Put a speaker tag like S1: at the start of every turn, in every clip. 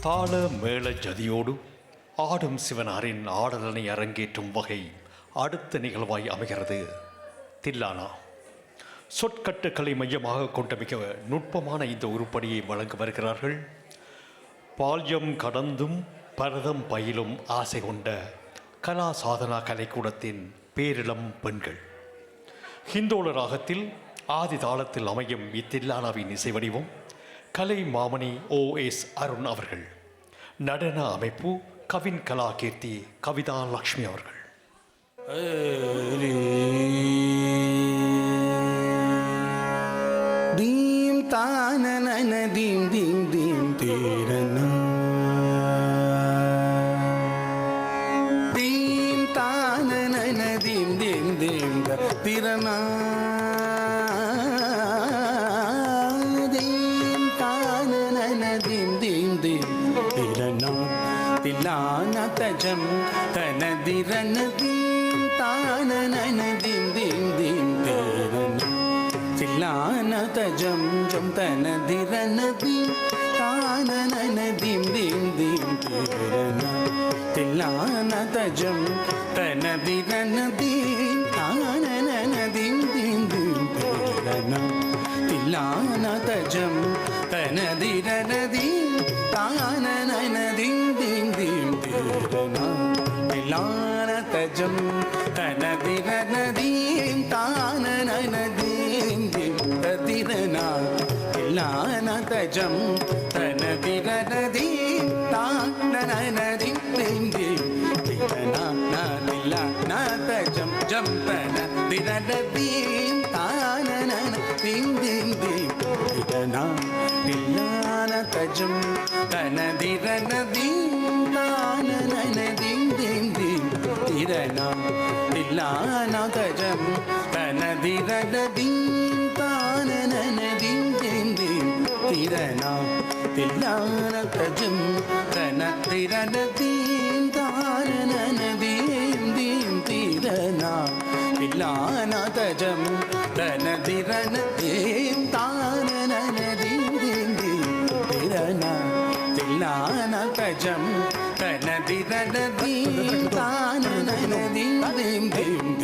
S1: தாள மேள ஜதியோடு ஆடும் சிவனாரின் ஆடலனை அரங்கேற்றும் வகை அடுத்த நிகழ்வாய் அமைகிறது. தில்லானா. சொற்கட்டுக்களை மையமாக கொண்ட மிக நுட்பமான இந்த உருப்படியை வழங்க வருகிறார்கள். பால்யம் கடந்தும் பரதம் பயிலும் ஆசை கொண்ட கலா சாதனா கலைக்கூடத்தின் பேரிளம் பெண்கள். ஹிந்தோள ராகத்தில் ஆதி தாளத்தில் அமையும் இத்தில்லானாவின் இசை வடிவம் கலை மாமணி ஓ எஸ் அருண் அவர்கள். நடன அமைப்பு கவின் கலாகீர்த்தி கவிதா லக்ஷ்மி அவர்கள்.
S2: தீம் தான தீம் தீம் தீம் தீரனா. தீம் தான தீம் தீம் தீம் திறனா. ജ്ഞാനതജം തനതിരനദീം താനനനദീം ദീം ദീം തില്ലാനതജം ജം തനതിരനദീം താനനനദീം ദീം ദീം തേരന തില്ലാനതജം തനതിരനദീം താനനനദീം ദീം ദീം തേരന തില്ലാനതജം തനതിരനദീം താനനന நிஜம் தனதி நனதீன் தான நனதீன் தினனா எல்லான தஜம் தனதி நனதீன் தான நனதின் நெஞ்சி தினனா நாதில்லா நாதஜம். ஜம் தனதி நனதீன் தான நனதீன் தினனா எல்லான தஜம் తిల్లాన తజం తన దిరన దిం తానన దిం దిం దిం తిరనా తిల్లాన తజం తన దిరన దిం తానన దిం దిం తిరనా తిల్లాన తజం తన దిరన దిం తానన దిం దిం దిం తిరనా తిల్లాన తజం తన దిరన దిం తానన దిం దిం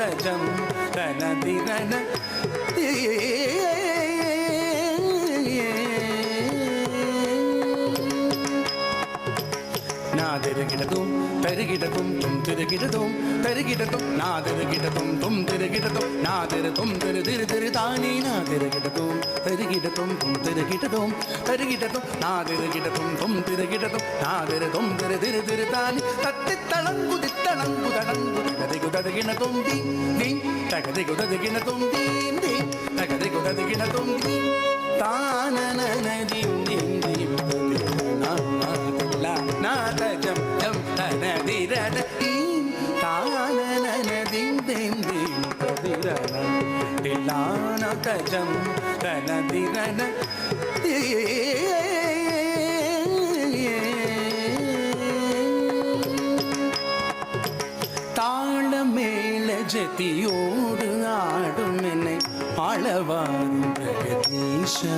S2: തജം തനതിരണ നാതിരകിടതും തരുകിടതും തും തിരുകിടതും തരുകിടതും നാതിരകിടതും തും തിരുകിടതും നാതിര തും തിരു തിരു തിരു താനീ നാതിരകിടതും തരുകിടതും തും തിരുകിടതും തരുകിടതും നാതിരകിടതും തും തിരുകിടതും നാതിര തും തിരു തിരു തിരു താനി തത്തിത്തളം കുതിത്തളം കുതടം കുത తగిన తొమ్మిది తగదిగు తగిన తొమ్మిది తగదిగు తగిన తొమ్మిది తాననది నాదజం జం తనది రద తాననది ஜதியோடு ஆடும் என்னை ஆளவாரும் பிரகதீஷா.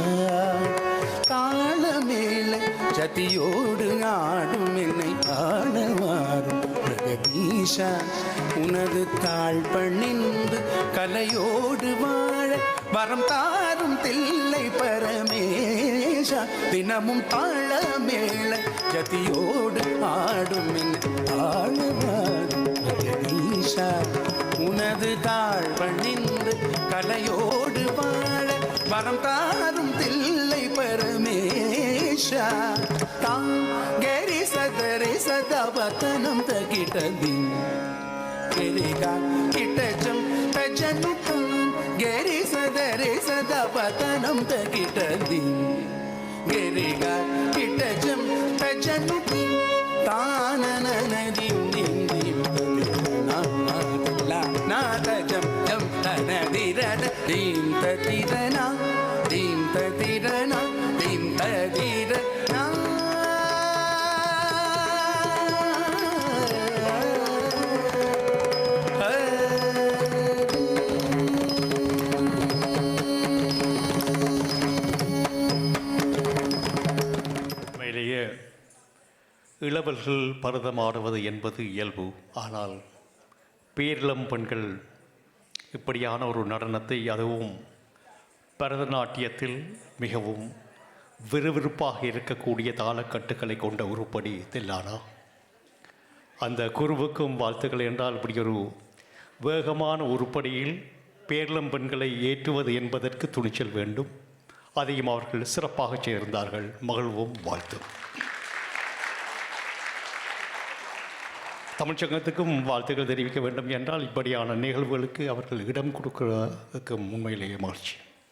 S2: தாளமேள ஜதியோடு ஆடும் என்னை ஆளவாரும் பிரகதீஷா. உனது தாழ் பணிந்து கலையோடு வாழ வரம் தாரும் தில்லை பரமேஷா. தினமும் தாளமேள ஜதியோடு ஆடும் என்னை ஆளவாரும் கலந்து தாழ்வணிந்து கலையோடு வாழ வரம் தாரும் தில்லை பரமேஷா. தாங்கரி சதரி சதவத்தனம் தகிட்டதி గిరిగా కిటజం తజనుతం గరి సదరి సదపతనం తగిటది தீரனா? தீந்த தீரனா தீந்த தீரனா.
S1: உண்மையிலேயே இளவல்கள் பரதமாடுவது என்பது இயல்பு. ஆனால் பேரிளம் பெண்கள் இப்படியான ஒரு நடனத்தை அதுவும் பரதநாட்டியத்தில் மிகவும் விறுவிறுப்பாக இருக்கக்கூடிய தாளக்கட்டுகளை கொண்ட உருப்படி தில்லானா? அந்த குருவுக்கும் வாழ்த்துக்கள் என்றால் இப்படி ஒரு வேகமான உருப்படியில் பேரளம் பெண்களை ஏற்றுவது என்பதற்கு துணிச்சல் வேண்டும். அதையும் அவர்கள் சிறப்பாக சேர்ந்தார்கள். மகிழ்வும் வாழ்த்தும். தமிழ்ச்சங்கத்துக்கும் வாழ்த்துக்கள் தெரிவிக்க வேண்டும் என்றால் இப்படியான நிகழ்வுகளுக்கு அவர்கள் இடம் கொடுக்கிறதுக்கு உண்மையிலேயே மகிழ்ச்சி.